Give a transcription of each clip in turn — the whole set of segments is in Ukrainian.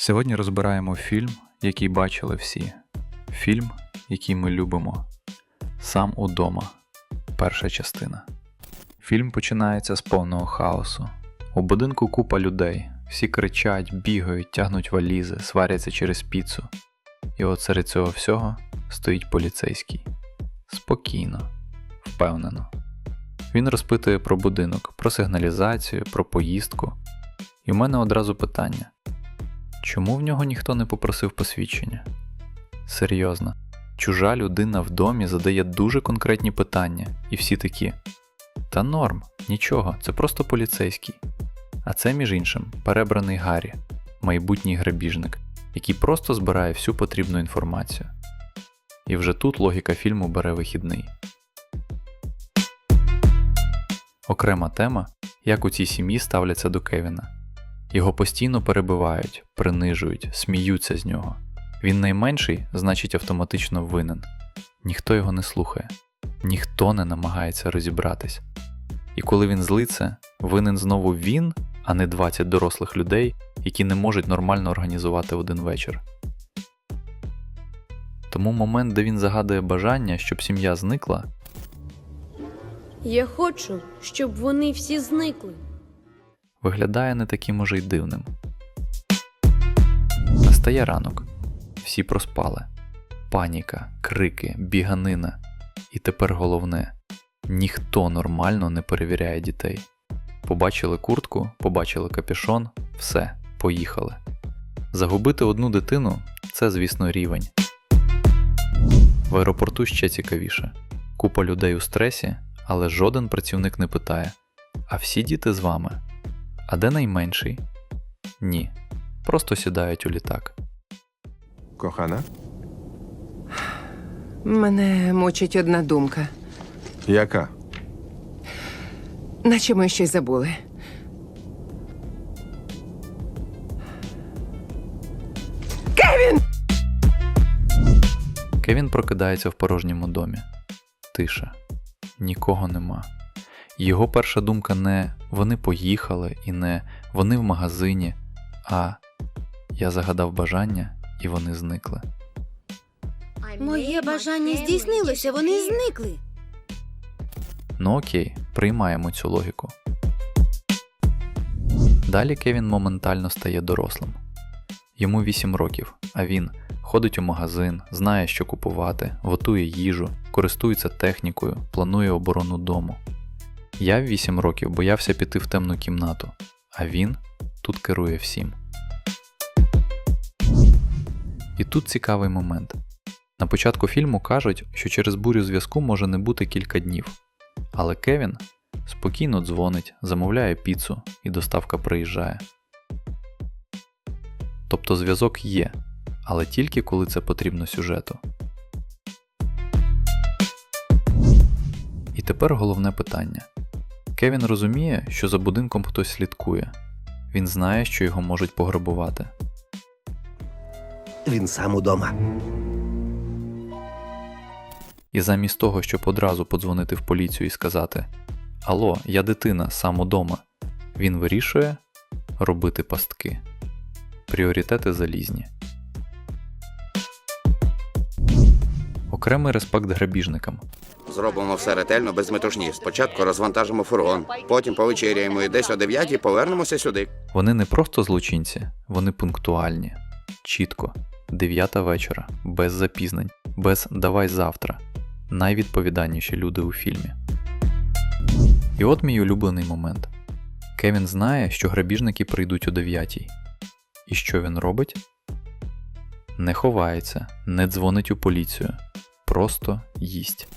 Сьогодні розбираємо фільм, який бачили всі. Фільм, який ми любимо. Сам удома. Перша частина. Фільм починається з повного хаосу. У будинку купа людей. Всі кричать, бігають, тягнуть валізи, сваряться через піцу. І от серед цього всього стоїть поліцейський. Спокійно, впевнено. Він розпитує про будинок, про сигналізацію, про поїздку. І в мене одразу питання: чому в нього ніхто не попросив посвідчення? Серйозно, чужа людина в домі задає дуже конкретні питання, і всі такі. Та норм, нічого, це просто поліцейський. А це, між іншим, перебраний Гаррі, майбутній грабіжник, який просто збирає всю потрібну інформацію. І вже тут логіка фільму бере вихідний. Окрема тема, як у цій сім'ї ставляться до Кевіна. Його постійно перебивають, принижують, сміються з нього. Він найменший, значить автоматично винен. Ніхто його не слухає, ніхто не намагається розібратись. І коли він злиться, винен знову він, а не 20 дорослих людей, які не можуть нормально організувати один вечір. Тому момент, де він загадує бажання, щоб сім'я зникла, Я хочу, щоб вони всі зникли. Виглядає не таким уже й дивним. Настає ранок. Всі проспали. Паніка, крики, біганина. І тепер головне ніхто нормально не перевіряє дітей. Побачили куртку, побачили капюшон, все, поїхали. Загубити одну дитину це, звісно, рівень. В аеропорту ще цікавіше. Купа людей у стресі, але жоден працівник не питає: а всі діти з вами? А де найменший? Ні. Просто сідають у літак. Кохана, Мене мучить одна думка, яка? наче ми щось забули. Кевін прокидається в порожньому домі. Тиша. Нікого нема. Його перша думка не вони поїхали і не вони в магазині, а я загадав бажання і вони зникли. Моє бажання здійснилося, вони зникли. Ну окей, приймаємо цю логіку. Далі Кевін моментально стає дорослим. Йому 8 років, а він ходить у магазин, знає, що купувати, готує їжу, користується технікою, планує оборону дому. Я в 8 років боявся піти в темну кімнату, а він тут керує всім. І тут цікавий момент. На початку фільму кажуть, що через бурю зв'язку може не бути кілька днів. Але Кевін спокійно дзвонить, замовляє піцу і доставка приїжджає. Тобто зв'язок є, але тільки коли це потрібно сюжету. І тепер головне питання. Кевін розуміє, що за будинком хтось слідкує. Він знає, що його можуть пограбувати. Він сам удома. І замість того, щоб одразу подзвонити в поліцію і сказати Алло, я дитина, сам удома, він вирішує робити пастки. Пріоритети залізні. Окремий респект грабіжникам. Зробимо все ретельно, без метушні. Спочатку розвантажимо фургон, потім повечеряємо і десь о 9 повернемося сюди. Вони не просто злочинці, вони пунктуальні. Чітко. Дев'ята вечора, без запізнень, без давай завтра. Найвідповідальніші люди у фільмі. І от мій улюблений момент. Кевін знає, що грабіжники прийдуть о 9. І що він робить? Не ховається, не дзвонить у поліцію. Просто їсть.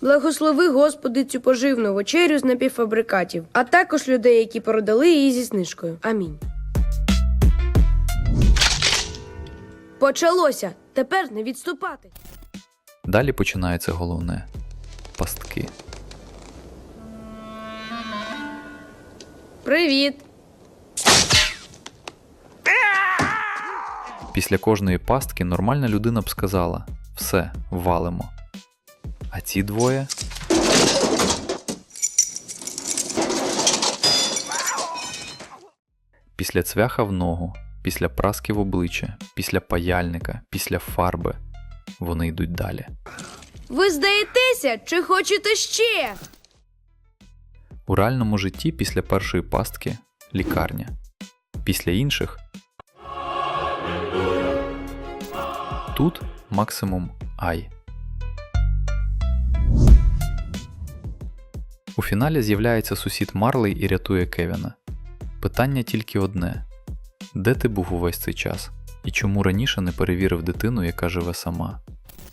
Благослови Господи цю поживну вечерю з напівфабрикатів, а також людей, які продали її зі знижкою. Амінь. Почалося. Тепер не відступати. Далі починається головне пастки. Привіт. Після кожної пастки нормальна людина б сказала: все, валимо. А ці двоє. Після цвяха в ногу після праски в обличчя, після паяльника, після фарби. Вони йдуть далі. Ви здаєтеся чи хочете ще? У реальному житті після першої пастки лікарня. Після інших тут максимум ай. У фіналі з'являється сусід Марлей і рятує Кевіна. Питання тільки одне: де ти був увесь цей час? І чому раніше не перевірив дитину, яка живе сама?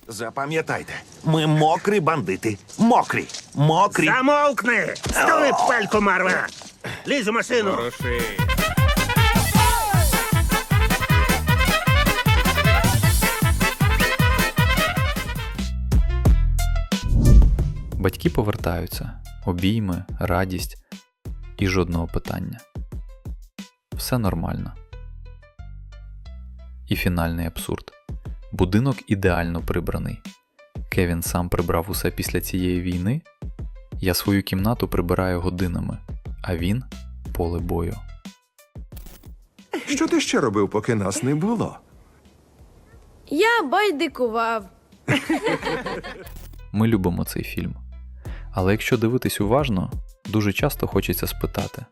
Запам'ятайте, ми мокрі бандити. Мокрі. Мокрі. Замовкни! Столи пельку, Марве! Лізь у машину! Батьки повертаються, обійми, радість і жодного питання. Все нормально. І фінальний абсурд. Будинок ідеально прибраний. Кевін сам прибрав усе після цієї війни. Я свою кімнату прибираю годинами, а він поле бою. Що ти ще робив, поки нас не було? Я байдикував. Ми любимо цей фільм. Але якщо дивитись уважно, дуже часто хочеться спитати: